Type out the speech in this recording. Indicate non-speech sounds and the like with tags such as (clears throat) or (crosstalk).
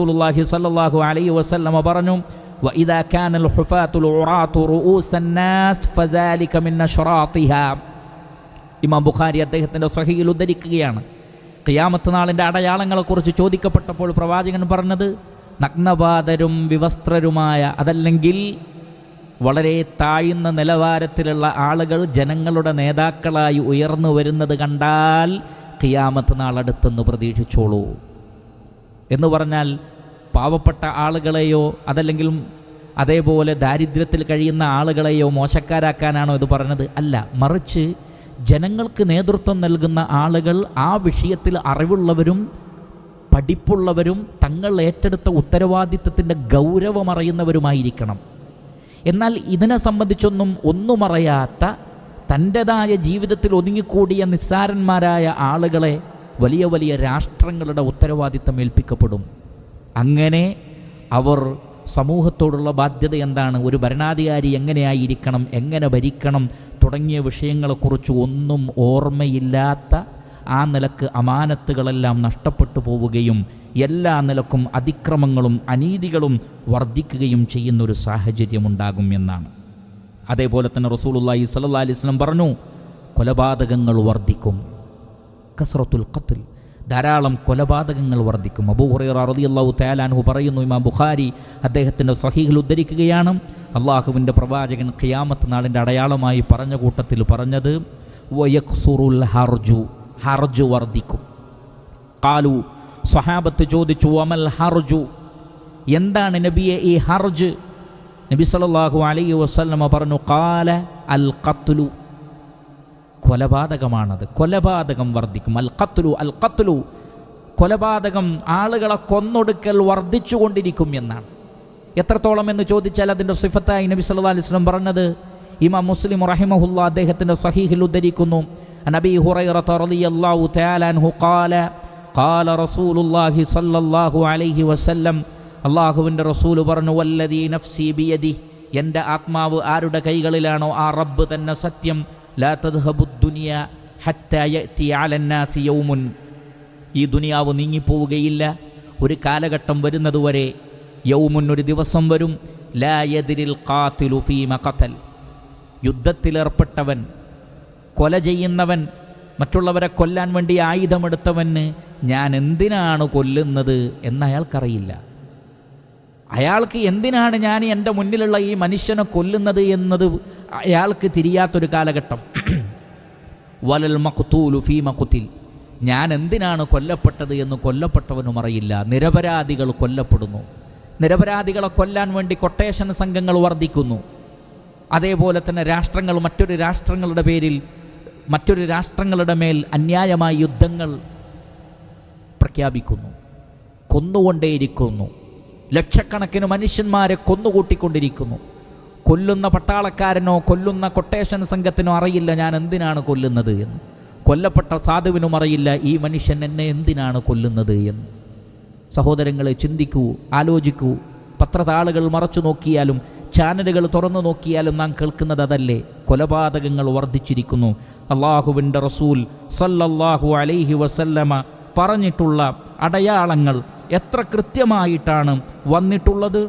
റസൂലുള്ളാഹി സല്ലല്ലാഹു അലൈഹി വസല്ലമ പറഞ്ഞു വഇദാ കാനൽ ഹുഫാത്തുൽ ഉറാത്തു റൂസൻ നാസ് ഫദാലിക മിൻ അഷ്റാത്തിഹാ ഇമാം ബുഖാരി അദ്ദേഹത്തിന്റെ സ്വഹീഹിൽ ഉദ്ധരിക്കുകയാണ്. ഖിയാമത്ത് നാളിന്റെ അടയാളങ്ങളെക്കുറിച്ച് ചോദിക്കപ്പെട്ടപ്പോൾ പ്രവാചകൻ പറഞ്ഞത് നഗ്നപാദരും വിവസ്ത്രരുമായ അതല്ലെങ്കിൽ വളരെ താഴ്ന്ന നിലവാരത്തിലുള്ള ആളുകൾ ജനങ്ങളുടെ നേതാക്കളായി ഉയർന്നു വരുന്നത് കണ്ടാൽ ഖിയാമത്ത് നാളടുത്തെന്ന് പ്രതീക്ഷിച്ചോളൂ. എന്ന് പറഞ്ഞാൽ പാവപ്പെട്ട ആളുകളെയോ അതല്ലെങ്കിൽ അതേപോലെ ദാരിദ്ര്യത്തിൽ കഴിയുന്ന ആളുകളെയോ മോശക്കാരാക്കാനാണോ ഇത് പറഞ്ഞത്? അല്ല. മറിച്ച് ജനങ്ങൾക്ക് നേതൃത്വം നൽകുന്ന ആളുകൾ ആ വിഷയത്തിൽ അറിവുള്ളവരും പഠിപ്പുള്ളവരും തങ്ങൾ ഏറ്റെടുത്ത ഉത്തരവാദിത്തത്തിന്റെ ഗൗരവമറിയുന്നവരുമായിരിക്കണം എന്നാൽ ഇതിനെ സംബന്ധിച്ചൊന്നും ഒന്നും അറിയാത്ത തന്റെതായ ജീവിതത്തിൽ ഒതുങ്ങിക്കൂടിയ നിസ്സാരന്മാരായ ആളുകളെ വലിയ വലിയ രാഷ്ട്രങ്ങളുടെ ഉത്തരവാദിത്തം ഏൽപ്പിക്കപ്പെടും. അങ്ങനെ അവർ സമൂഹത്തോടുള്ള ബാധ്യത എന്താണ്? ഒരു ഭരണാധികാരി എങ്ങനെയായിരിക്കണം? എങ്ങനെ ഭരിക്കണം? തുടങ്ങിയ വിഷയങ്ങളെക്കുറിച്ച് ഒന്നും ഓർമ്മയില്ലാത്ത ആ നിലയ്ക്ക് അമാനത്തുകളെല്ലാം നഷ്ടപ്പെട്ടു പോവുകയും എല്ലാ നിലക്കും അതിക്രമങ്ങളും അനീതികളും വർദ്ധിക്കുകയും ചെയ്യുന്നൊരു സാഹചര്യമുണ്ടാകും എന്നാണ്. അതേപോലെ തന്നെ റസൂലുള്ളാഹി സ്വല്ലല്ലാഹി അലൈഹി വസല്ലം പറഞ്ഞു കൊലപാതകങ്ങൾ വർദ്ധിക്കും. കസ്രത്തുൽ ഖത്തിൽ ധാരാളം കൊലപാതകങ്ങൾ വർദ്ധിക്കും. അബൂ ഹുറൈറ റളിയല്ലാഹു തയാലാൻഹു പറയുന്നു ഇമാം ബുഖാരി അദ്ദേഹത്തിന്റെ സഹീഹിൽ ഉദ്ധരിക്കുകയാണ് അള്ളാഹുവിന്റെ പ്രവാചകൻ ഖിയാമത്ത് നാളിന്റെ അടയാളമായി പറഞ്ഞ കൂട്ടത്തിൽ പറഞ്ഞത് വയക്സുറുൽ ഹർജു ഹർജു വർദ്ധിക്കും. കാലു സഹാബത്ത് ചോദിച്ചു അമൽ ഹർജു എന്താണ് നബിയെ ഈ ഹർജ്? നബി സല്ലല്ലാഹു അലൈഹി വസല്ലമ പറഞ്ഞു കാല അൽ ഖത്ലു കൊലപാതകമാണത്. കൊലപാതകം വർദ്ധിക്കും. അൽ ഖത്ലു അൽ ഖത്ലു കൊലപാതകം ആളുകളെ കൊന്നൊടുക്കൽ വർദ്ധിച്ചുകൊണ്ടിരിക്കും എന്നാണ്. എത്രത്തോളം എന്ന് ചോദിച്ചാൽ അതിന്റെ സിഫത്തായി നബി സല്ലാ അലൈഹി വസല്ലം പറഞ്ഞത് ഇമാം മുസ്ലിം റഹിമഹുല്ല അദ്ദേഹത്തിന്റെ സഹീഹിൽ ഉദ്ധരിക്കുന്നു. നബി ഹുറൈറ അൻഹു ഖാല ഖാല റസൂലുള്ളാഹി സ്വല്ലല്ലാഹു അലൈഹി വസല്ലം അള്ളാഹുവിന്റെ റസൂൽ പറഞ്ഞു വല്ലദീ നഫ്സി ബിയദി. എന്റെ ആത്മാവ് ആരുടെ കൈകളിലാണോ? ആ റബ്ബ് തന്നെ സത്യം. ലാ തദ്ഹബുദ്ദുനിയ യൗമുൻ. ഈ ദുനിയാവ് നീങ്ങിപ്പോവുകയില്ല. ഒരു കാലഘട്ടം വരുന്നതുവരെ യൗമുൻ ഒരു ദിവസം വരും. ലായതിരിൽ കാത്തിലു ഫീമ ഖതൽ. യുദ്ധത്തിലേർപ്പെട്ടവൻ കൊല ചെയ്യുന്നവൻ മറ്റുള്ളവരെ കൊല്ലാൻ വേണ്ടി ആയുധമെടുത്തവന് ഞാൻ എന്തിനാണ് കൊല്ലുന്നത് എന്ന് അയാൾക്കറിയില്ല അയാൾക്ക് എന്തിനാണ് ഞാൻ എന്റെ മുന്നിലുള്ള ഈ മനുഷ്യനെ കൊല്ലുന്നത് എന്നത് അയാൾക്ക് തിരിയാത്തൊരു കാലഘട്ടം. (clears throat) വലൽ മഖ്തൂലു ഫീ മക്കുത്തിൽ ഞാൻ എന്തിനാണ് കൊല്ലപ്പെട്ടത് എന്ന് കൊല്ലപ്പെട്ടവനും അറിയില്ല. നിരപരാധികൾ കൊല്ലപ്പെടുന്നു. നിരപരാധികളെ കൊല്ലാൻ വേണ്ടി കൊട്ടേഷൻ സംഘങ്ങൾ വർദ്ധിക്കുന്നു. അതേപോലെ തന്നെ രാഷ്ട്രങ്ങൾ മറ്റൊരു രാഷ്ട്രങ്ങളുടെ പേരിൽ മറ്റൊരു രാഷ്ട്രങ്ങളുടെ മേൽ അന്യായമായ യുദ്ധങ്ങൾ പ്രഖ്യാപിക്കുന്നു. കൊന്നുകൊണ്ടേയിരിക്കുന്നു. ലക്ഷക്കണക്കിന് മനുഷ്യന്മാരെ കൊന്നുകൂട്ടിക്കൊണ്ടിരിക്കുന്നു. കൊല്ലുന്ന പട്ടാളക്കാരനോ കൊല്ലുന്ന കൊട്ടേഷൻ സംഘത്തിനോ അറിയില്ല ഞാൻ എന്തിനാണ് കൊല്ലുന്നത് എന്ന്. കൊല്ലപ്പെട്ട സാധുവിനും അറിയില്ല ഈ മനുഷ്യൻ എന്നെ എന്തിനാണ് കൊല്ലുന്നത് എന്ന്. സഹോദരങ്ങളെ ചിന്തിക്കൂ ആലോചിക്കൂ. പത്രതാളുകൾ മറച്ചു നോക്കിയാലും ചാനലുകൾ തുറന്നു നോക്കിയാലും നാം കേൾക്കുന്നത് അതല്ലേ? കൊലപാതകങ്ങൾ വർദ്ധിച്ചിരിക്കുന്നു. അള്ളാഹുവിന്റെ റസൂൽ സല്ലല്ലാഹു അലൈഹി വസല്ലമ പറഞ്ഞിട്ടുള്ള അടയാളങ്ങൾ എത്ര കൃത്യമായിട്ടാണ് വന്നിട്ടുള്ളത്?